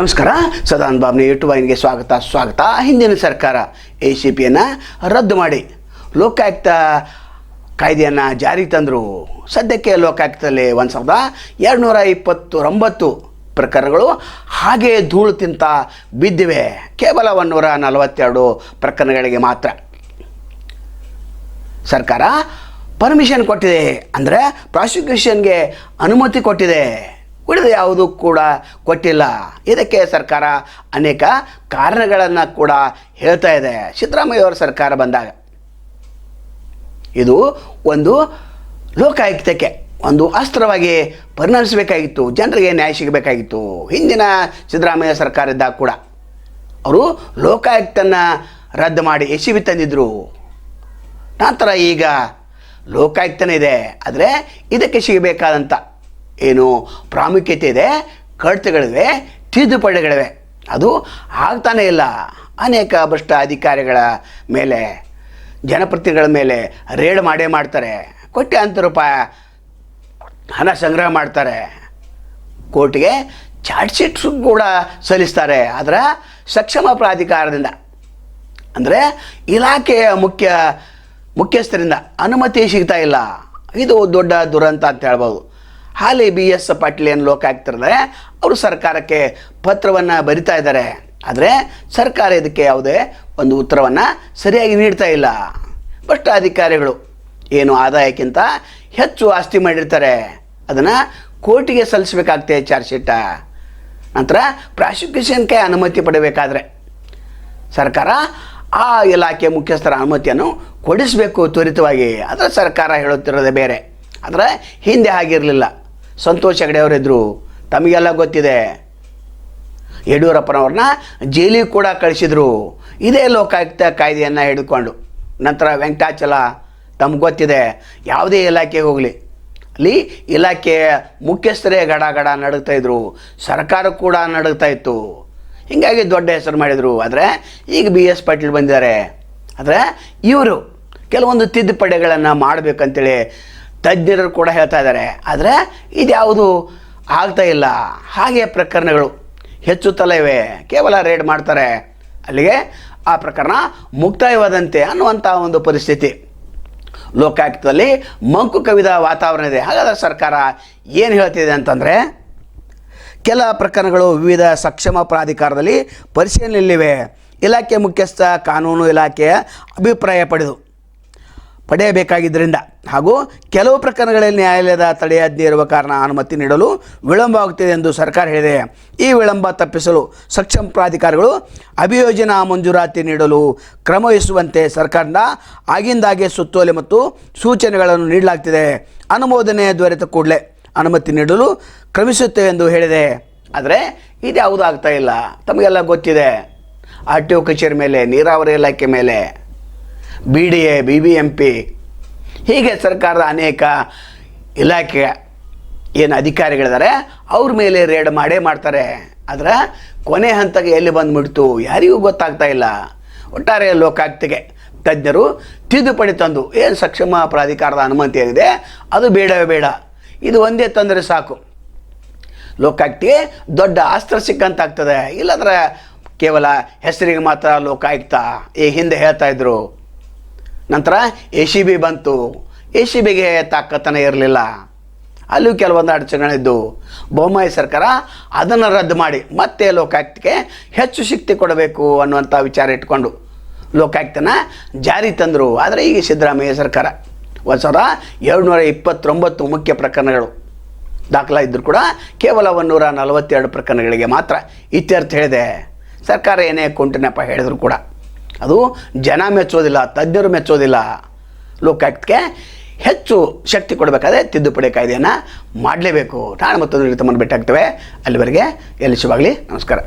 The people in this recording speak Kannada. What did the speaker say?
ನಮಸ್ಕಾರ. ಸದಾನ್ ಬಾಬ್ನ ಯೂಟ್ಯೂಬ್ ವಾಹಿನಿಗೆ ಸ್ವಾಗತ ಸ್ವಾಗತ. ಹಿಂದಿನ ಸರ್ಕಾರ ಎ ಸಿ ಪಿಯನ್ನು ರದ್ದು ಮಾಡಿ. ಲೋಕಾಯುಕ್ತ ಕಾಯ್ದೆಯನ್ನು ಜಾರಿಗೆ ತಂದರು. ಸದ್ಯಕ್ಕೆ ಲೋಕಾಯುಕ್ತದಲ್ಲಿ ಒಂದು ಸಾವಿರದ ಎರಡುನೂರ ಇಪ್ಪತ್ತೊಂಬತ್ತು ಪ್ರಕರಣಗಳು ಹಾಗೆ ಧೂಳು ತಿಂತ ಬಿದ್ದಿವೆ. ಕೇವಲ ಒಂದೂರ ನಲವತ್ತೆರಡು ಪ್ರಕರಣಗಳಿಗೆ ಮಾತ್ರ. ಸರ್ಕಾರ ಪರ್ಮಿಷನ್ ಕೊಟ್ಟಿದೆ. ಅಂದರೆ ಪ್ರಾಸಿಕ್ಯೂಷನ್ಗೆ ಅನುಮತಿ ಕೊಟ್ಟಿದೆ. ಉಳಿದ ಯಾವುದೂ ಕೂಡ ಕೊಟ್ಟಿಲ್ಲ. ಇದಕ್ಕೆ ಸರ್ಕಾರ ಅನೇಕ ಕಾರಣಗಳನ್ನು ಕೂಡ ಹೇಳ್ತಾ ಇದೆ. ಸಿದ್ದರಾಮಯ್ಯವರ ಸರ್ಕಾರ ಬಂದಾಗ ಇದು ಒಂದು ಲೋಕಾಯುಕ್ತಕ್ಕೆ ಒಂದು ಅಸ್ತ್ರವಾಗಿ ಪರಿಣಮಿಸಬೇಕಾಗಿತ್ತು. ಜನರಿಗೆ ನ್ಯಾಯ ಸಿಗಬೇಕಾಗಿತ್ತು. ಹಿಂದಿನ ಸಿದ್ದರಾಮಯ್ಯ ಸರ್ಕಾರ ಇದ್ದಾಗ ಕೂಡ ಅವರು ಲೋಕಾಯುಕ್ತನ ರದ್ದು ಮಾಡಿ ಎಸ್ ಸಿ ಬಿ ತಂದಿದ್ದರು ನಂತರ ಈಗ ಲೋಕಾಯುಕ್ತನೇ ಇದೆ. ಆದರೆ ಇದಕ್ಕೆ ಸಿಗಬೇಕಾದಂಥ ಏನು ಪ್ರಾಮುಖ್ಯತೆ ಇದೆ ಕಡ್ತಗಳಿವೆ ತಿದ್ದುಪಡಿಗಳಿವೆ. ಅದು ಆಗ್ತಾನೇ ಇಲ್ಲ. ಅನೇಕ ಭ್ರಷ್ಟ ಅಧಿಕಾರಿಗಳ ಮೇಲೆ, ಜನಪ್ರತಿನಿಧಿಗಳ ಮೇಲೆ ರೇಡ್ ಮಾಡೇ ಮಾಡ್ತಾರೆ. ಕೋಟ್ಯಾಂತರ ರೂಪಾಯಿ ಹಣ ಸಂಗ್ರಹ ಮಾಡ್ತಾರೆ. ಕೋರ್ಟ್ಗೆ ಚಾರ್ಜ್ ಶೀಟ್ ಕೂಡ ಸಲ್ಲಿಸ್ತಾರೆ. ಅದರ ಸಕ್ಷಮ ಪ್ರಾಧಿಕಾರದಿಂದ. ಅಂದರೆ ಇಲಾಖೆಯ ಮುಖ್ಯ ಮುಖ್ಯಸ್ಥರಿಂದ ಅನುಮತಿ ಸಿಗ್ತಾ ಇಲ್ಲ. ಇದು ದೊಡ್ಡ ದುರಂತ ಅಂತ ಹೇಳ್ಬೋದು. ಹಾಲಿ ಬಿ ಎಸ್ ಪಾಟೀಲ್ ಏನು ಆಗ್ತಿರ್ತಾರೆ ಅವರು ಸರ್ಕಾರಕ್ಕೆ ಪತ್ರವನ್ನು ಬರಿತಾ ಇದ್ದಾರೆ. ಆದರೆ ಸರ್ಕಾರ ಇದಕ್ಕೆ ಯಾವುದೇ ಒಂದು ಉತ್ತರವನ್ನು ಸರಿಯಾಗಿ ನೀಡ್ತಾ ಇಲ್ಲ. ಭ್ರಷ್ಟ ಅಧಿಕಾರಿಗಳು ಏನು ಆದಾಯಕ್ಕಿಂತ ಹೆಚ್ಚು ಆಸ್ತಿ ಮಾಡಿರ್ತಾರೆ. ಅದನ್ನು ಕೋರ್ಟಿಗೆ ಸಲ್ಲಿಸಬೇಕಾಗ್ತದೆ ಚಾರ್ಜ್ ಶೀಟ. ನಂತರ ಪ್ರಾಸಿಕ್ಯೂಷನ್ಗೆ ಅನುಮತಿ ಪಡಬೇಕಾದ್ರೆ ಸರ್ಕಾರ ಆ ಇಲಾಖೆ ಮುಖ್ಯಸ್ಥರ ಅನುಮತಿಯನ್ನು ಕೊಡಿಸಬೇಕು ತ್ವರಿತವಾಗಿ. ಅದರ ಸರ್ಕಾರ ಹೇಳುತ್ತಿರೋದೇ ಬೇರೆ. ಆದರೆ ಹಿಂದೆ ಆಗಿರಲಿಲ್ಲ ಸಂತೋಷ್ ಹೆಗಡೆ ಅವರಿದ್ದರು ತಮಗೆಲ್ಲ ಗೊತ್ತಿದೆ. ಯಡಿಯೂರಪ್ಪನವ್ರನ್ನ ಜೈಲಿಗೆ ಕೂಡ ಕಳಿಸಿದರು. ಇದೇ ಲೋಕಾಯುಕ್ತ ಕಾಯ್ದೆಯನ್ನು ಹಿಡ್ಕೊಂಡು. ನಂತರ ವೆಂಕಟಾಚಲ ತಮ್ಗೆ ಗೊತ್ತಿದೆ. ಯಾವುದೇ ಇಲಾಖೆಗೆ ಹೋಗಲಿ. ಅಲ್ಲಿ ಇಲಾಖೆಯ ಮುಖ್ಯಸ್ಥರೇ ಗಡ ಗಡ ನಡುಗ್ತಾ ಇದ್ರು. ಸರ್ಕಾರ ಕೂಡ ನಡುಗ್ತಾ ಇತ್ತು. ಹೀಗಾಗಿ ದೊಡ್ಡ ಹೆಸರು ಮಾಡಿದರು. ಆದರೆ ಈಗ ಬಿ ಎಸ್ ಪಾಟೀಲ್ ಬಂದಿದ್ದಾರೆ. ಆದರೆ ಇವರು ಕೆಲವೊಂದು ತಿದ್ದುಪಡೆಗಳನ್ನು ಮಾಡಬೇಕಂತೇಳಿ ತಜ್ಞರು ಕೂಡ ಹೇಳ್ತಾ ಇದ್ದಾರೆ. ಆದರೆ ಇದ್ಯಾವುದು ಆಗ್ತಾ ಇಲ್ಲ. ಹಾಗೆ ಪ್ರಕರಣಗಳು ಹೆಚ್ಚುತ್ತಲೇ ಇವೆ ಕೇವಲ ರೇಡ್ ಮಾಡ್ತಾರೆ. ಅಲ್ಲಿಗೆ ಆ ಪ್ರಕರಣ ಮುಕ್ತಾಯವಾದಂತೆ ಅನ್ನುವಂಥ ಒಂದು ಪರಿಸ್ಥಿತಿ. ಲೋಕಾಯುಕ್ತದಲ್ಲಿ ಮಂಕು ಕವಿದ ವಾತಾವರಣ ಇದೆ. ಹಾಗಾದರೆ ಸರ್ಕಾರ ಏನು ಹೇಳ್ತಿದೆ ಅಂತಂದರೆ, ಕೆಲ ಪ್ರಕರಣಗಳು ವಿವಿಧ ಸಕ್ಷಮ ಪ್ರಾಧಿಕಾರದಲ್ಲಿ ಪರಿಶೀಲನೆಯಲ್ಲಿವೆ. ಇಲಾಖೆ ಮುಖ್ಯಸ್ಥ, ಕಾನೂನು ಇಲಾಖೆಯ ಅಭಿಪ್ರಾಯ ಪಡೆದು ಪಡೆಯಬೇಕಾಗಿದ್ದರಿಂದ ಹಾಗೂ ಕೆಲವು ಪ್ರಕರಣಗಳಲ್ಲಿ ನ್ಯಾಯಾಲಯದ ತಡೆಯಾಜ್ಞೆ ಇರುವ ಕಾರಣ ಅನುಮತಿ ನೀಡಲು ವಿಳಂಬವಾಗುತ್ತಿದೆ ಎಂದು ಸರ್ಕಾರ ಹೇಳಿದೆ. ಈ ವಿಳಂಬ ತಪ್ಪಿಸಲು ಸಕ್ಷಮ ಪ್ರಾಧಿಕಾರಗಳು ಅಭಿಯೋಜನಾ ಮಂಜೂರಾತಿ ನೀಡಲು ಕ್ರಮವಹಿಸುವಂತೆ ಸರ್ಕಾರದಿಂದ ಆಗಿಂದಾಗೆ ಸುತ್ತೋಲೆ ಮತ್ತು ಸೂಚನೆಗಳನ್ನು ನೀಡಲಾಗ್ತಿದೆ. ಅನುಮೋದನೆ ದೊರೆತ ಕೂಡಲೇ ಅನುಮತಿ ನೀಡಲು ಕ್ರಮಿಸುತ್ತೇವೆ ಎಂದು ಹೇಳಿದೆ. ಆದರೆ ಇದ್ಯಾವುದೂ ಆಗ್ತಾ ಇಲ್ಲ. ತಮಗೆಲ್ಲ ಗೊತ್ತಿದೆ. ಆರ್ ಟಿ ಒ ಕಚೇರಿ ಮೇಲೆ, ನೀರಾವರಿ ಇಲಾಖೆ ಮೇಲೆ B D A B B M P ಹೀಗೆ ಸರ್ಕಾರದ ಅನೇಕ ಇಲಾಖೆ ಏನು ಅಧಿಕಾರಿಗಳಿದ್ದಾರೆ ಅವ್ರ ಮೇಲೆ ರೇಡ್ ಮಾಡೇ ಮಾಡ್ತಾರೆ. ಆದರೆ ಕೊನೆ ಹಂತಕ್ಕೆ ಎಲ್ಲಿ ಬಂದುಬಿಡ್ತು ಯಾರಿಗೂ ಗೊತ್ತಾಗ್ತಾ ಇಲ್ಲ. ಒಟ್ಟಾರೆ ಲೋಕಾಯುಕ್ತಿಗೆ ತಜ್ಞರು ತಿದ್ದುಪಡಿ ತಂದು, ಏನು ಸಕ್ಷಮ ಪ್ರಾಧಿಕಾರದ ಅನುಮತಿ ಏನಿದೆ, ಅದು ಬೇಡವೇ ಬೇಡ. ಇದು ಒಂದೇ ತಂದರೆ ಸಾಕು. ಲೋಕಾಯುಕ್ತಿಗೆ ದೊಡ್ಡ ಅಸ್ತ್ರ ಸಿಕ್ಕಂತಾಗ್ತದೆ. ಇಲ್ಲದ್ರೆ ಕೇವಲ ಹೆಸರಿಗೆ ಮಾತ್ರ ಲೋಕಾಯುಕ್ತ. ಈ ಹಿಂದೆ ಹೇಳ್ತಾ ಇದ್ರು ನಂತರ ಎ ಸಿ ಬಿ ಬಂತು. ಎ ಸಿ ಬಿಗೆ ತಾಕತ್ತನ ಇರಲಿಲ್ಲ ಅಲ್ಲೂ ಕೆಲವೊಂದು ಅಡಚಣೆಗಳಿದ್ದು ಬೊಮ್ಮಾಯಿ ಸರ್ಕಾರ ಅದನ್ನು ರದ್ದು ಮಾಡಿ ಮತ್ತೆ ಲೋಕಾಯುಕ್ತಕ್ಕೆ ಹೆಚ್ಚು ಶಕ್ತಿ ಕೊಡಬೇಕು ಅನ್ನುವಂಥ ವಿಚಾರ ಇಟ್ಕೊಂಡು ಲೋಕಾಯುಕ್ತನ ಜಾರಿ ತಂದರು. ಆದರೆ ಈಗ ಸಿದ್ದರಾಮಯ್ಯ ಸರ್ಕಾರ ಒಂದು ಸಾವಿರದ ಏಳ್ನೂರ ಇಪ್ಪತ್ತೊಂಬತ್ತು ಮುಖ್ಯ ಪ್ರಕರಣಗಳು ದಾಖಲಾಗಿದ್ದರೂ ಕೂಡ ಕೇವಲ ಒಂದೂರ ನಲವತ್ತೆರಡು ಪ್ರಕರಣಗಳಿಗೆ ಮಾತ್ರ ಇತ್ಯರ್ಥ ಹೇಳಿದೆ. ಸರ್ಕಾರ ಏನೇ ಕುಂಟಿನಪ್ಪ ಹೇಳಿದ್ರು ಕೂಡ. ಅದು ಜನ ಮೆಚ್ಚೋದಿಲ್ಲ, ತಜ್ಞರು ಮೆಚ್ಚೋದಿಲ್ಲ. ಲೋಕಾಯುಕ್ತಕ್ಕೆ ಹೆಚ್ಚು ಶಕ್ತಿ ಕೊಡಬೇಕಾದ್ರೆ ತಿದ್ದುಪಡಿ ಕಾಯ್ದೆಯನ್ನು ಮಾಡಲೇಬೇಕು. ನಾಳೆ ಮತ್ತೊಂದು ತಮ್ಮನ್ನು ಭೇಟಿ ಆಗ್ತೇವೆ ಅಲ್ಲಿವರೆಗೆ ಎಲ್ಲಿ ಶುಭಾಗಲಿ ನಮಸ್ಕಾರ.